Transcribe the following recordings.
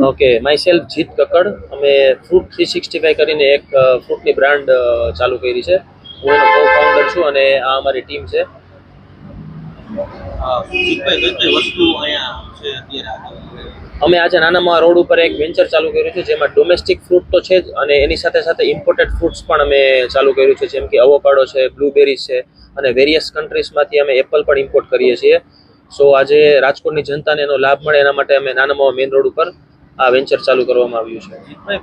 Okay myself Jeet Kakkar. અમે fruit three sixty five કરીને એક ફ્રૂટની બ્રાન્ડ ચાલુ કરી છે. હું એનો કો ફાઉન્ડર છું અને આ અમારી ટીમ છે. અમે આજે નાનામાં રોડ ઉપર એક વેન્ચર ચાલુ કર્યું છે જેમાં ડોમેસ્ટિક ફ્રૂટ તો છે જ અને એની સાથે સાથે ઇમ્પોર્ટેડ ફ્રૂટ્સ પણ અમે ચાલુ કર્યું છે જેમ કે અવોકાડો છે બ્લુબેરીઝ છે અને વેરિયસ કન્ટ્રીઝમાંથી અમે એપલ પણ ઇમ્પોર્ટ કરીએ છીએ. સો આજે રાજકોટની જનતાને એનો લાભ મળે એના માટે અમે નાનામાં મેઇન રોડ ઉપર આ વેન્ચર ચાલુ કરવામાં આવ્યું છે.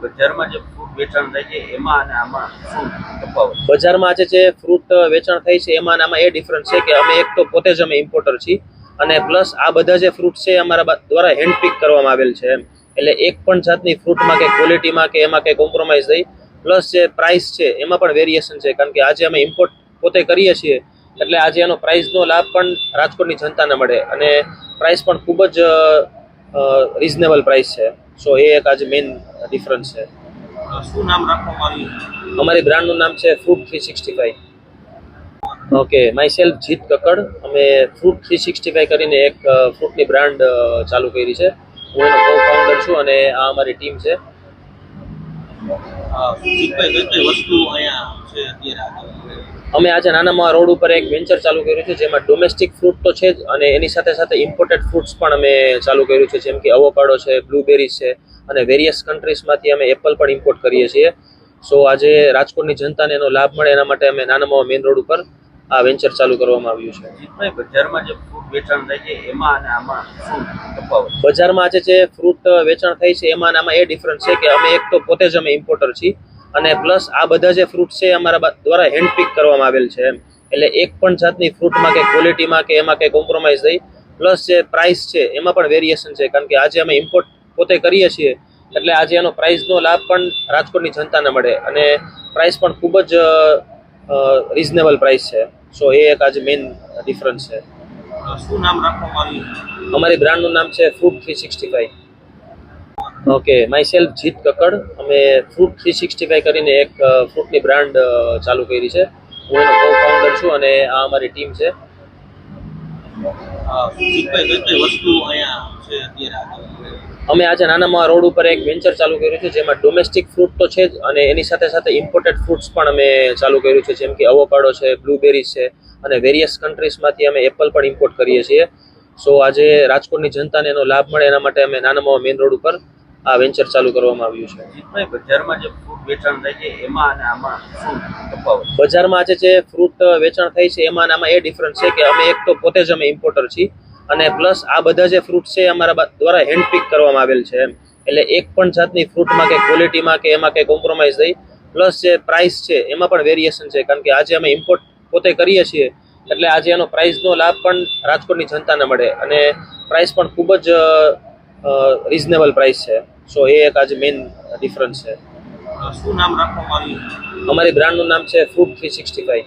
બજારમાં જે ફ્રૂટ વેચાણ થાય છે એમાં અને આમાં શું તફાવત? બજારમાં આજે જે ફ્રૂટ વેચાણ થાય છે એમાં અને આમાં એ ડિફરન્સ છે કે અમે એક તો પોતે જ અમે ઇમ્પોર્ટર છીએ અને પ્લસ આ બધા જે ફ્રૂટ છે અમારા દ્વારા હેન્ડ પિક કરવામાં આવેલ છે એમ. એટલે એક પણ જાતની ફ્રૂટમાં કે ક્વોલિટીમાં કે એમાં કંઈ કોમ્પ્રોમાઇઝ નહીં. પ્લસ જે પ્રાઇસ છે એમાં પણ વેરિએશન છે કારણ કે આજે અમે ઇમ્પોર્ટ પોતે કરીએ છીએ. એટલે આજે એનો પ્રાઇસનો લાભ પણ રાજકોટની જનતાને મળે. અને પ્રાઇસ પણ ખૂબ જ રિઝનેબલ પ્રાઇસ છે. સો એ એક આજે મેઇન ડિફરન્સ છે. શું નામ રાખવામાં આવ્યું? અમારી બ્રાન્ડનું નામ છે fruit three sixty five okay myself Jeet Kakkad. અમે ફ્રૂટ થ્રી સિક્સટી ફાઈવ કરીને એક ફ્રૂટની બ્રાન્ડ ચાલુ કરી છે. હું એનો કો ફાઉન્ડર છું અને આ અમારી ટીમ છે. જીતભાઈ કઈ કઈ વસ્તુ અહીંયા છે અત્યારે અમે આજે નાનામાં રોડ ઉપર એક વેન્ચર ચાલુ કર્યું છે જેમાં ડોમેસ્ટિક ફ્રૂટ તો છે જ અને એની સાથે સાથે ઇમ્પોર્ટેડ ફ્રૂટ્સ પણ અમે ચાલુ કર્યું છે જેમ કે અવોકાડો છે બ્લુબેરીઝ છે અને વેરિયસ કન્ટ્રીઝમાંથી અમે એપલ પણ ઇમ્પોર્ટ કરીએ છીએ. સો આજે રાજકોટની જનતાને એનો લાભ મળે એના માટે અમે નાનામાં મેઇન રોડ ઉપર આ વેન્ચર ચાલુ કરવામાં આવ્યું છે. બજારમાં જે ફ્રૂટ વેચાણ થાય છે એમાં અને આમાં બજારમાં આજે જે ફ્રૂટ વેચાણ થાય છે એમાં અને આમાં એ ડિફરન્સ છે કે અમે એક તો પોતે જ અમે ઇમ્પોર્ટર છીએ. અને પ્લસ આ બધા જે ફ્રૂટ છે એ અમારા દ્વારા હેન્ડ પિક કરવામાં આવેલ છે એમ. એટલે એક પણ જાતની ફ્રૂટમાં કે ક્વોલિટીમાં કે એમાં કંઈ કોમ્પ્રોમાઇઝ નહીં. પ્લસ જે પ્રાઇસ છે એમાં પણ વેરિએશન છે. કારણ કે આજે અમે ઇમ્પોર્ટ પોતે કરીએ છીએ એટલે આજે એનો પ્રાઇસનો લાભ પણ રાજકોટની જનતાને મળે. અને પ્રાઇસ પણ ખૂબ જ રિઝનેબલ પ્રાઇસ છે. સો એ એક આજે મેઇન ડિફરન્સ છે. શું નામ રાખવામાં આવ્યું? અમારી બ્રાન્ડનું નામ છે fruit three sixty five okay myself Jeet Kakkad અમે ફ્રૂટ થ્રી સિક્સટી ફાઈવ કરીને એક ફ્રૂટની બ્રાન્ડ ચાલુ કરી છે. હું એનો કો ફાઉન્ડર છું અને આ અમારી ટીમ છે. અમે આજે નાનામાં રોડ ઉપર એક વેન્ચર ચાલુ કર્યું છે જેમાં ડોમેસ્ટિક ફ્રૂટ તો છે જ અને એની સાથે સાથે ઇમ્પોર્ટેડ ફ્રૂટ્સ પણ અમે ચાલુ કર્યું છે જેમ કે અવોકાડો છે બ્લુબેરીઝ છે અને વેરિયસ કન્ટ્રીઝમાંથી અમે એપલ પણ ઇમ્પોર્ટ કરીએ છીએ. સો આજે રાજકોટની જનતાને એનો લાભ મળે એના માટે અમે નાનામાં મેઇન રોડ ઉપર આ વેન્ચર ચાલુ કરવામાં આવ્યું છે. બજારમાં જે ફ્રૂટ વેચાણ થાય છે એમાં અને આમાં શું તફાવત બજારમાં આજે જે ફ્રૂટ વેચાણ થાય છે એમાં અને આમાં એ ડિફરન્સ છે કે અમે એક તો પોતે જ અમે ઇમ્પોર્ટર છીએ અને પ્લસ આ બધા જે ફ્રૂટ છે અમારા દ્વારા હેન્ડ પિક કરવામાં આવેલ છે એમ. એટલે એક પણ જાતની ફ્રૂટમાં કે ક્વોલિટીમાં કે એમાં કંઈ કોમ્પ્રોમાઇઝ નહીં. પ્લસ જે પ્રાઇસ છે એમાં પણ વેરિએશન છે કારણ કે આજે અમે ઇમ્પોર્ટ પોતે કરીએ છીએ. એટલે આજે એનો પ્રાઇસનો લાભ પણ રાજકોટની જનતાને મળે. અને પ્રાઇસ પણ ખૂબ જ રિઝનેબલ પ્રાઇસ છે. સો એ એક આજે મેઇન ડિફરન્સ છે. શું નામ રાખવામાં આવ્યું? અમારી બ્રાન્ડનું નામ છે ફૂડ થ્રી સિક્સટી ફાઈવ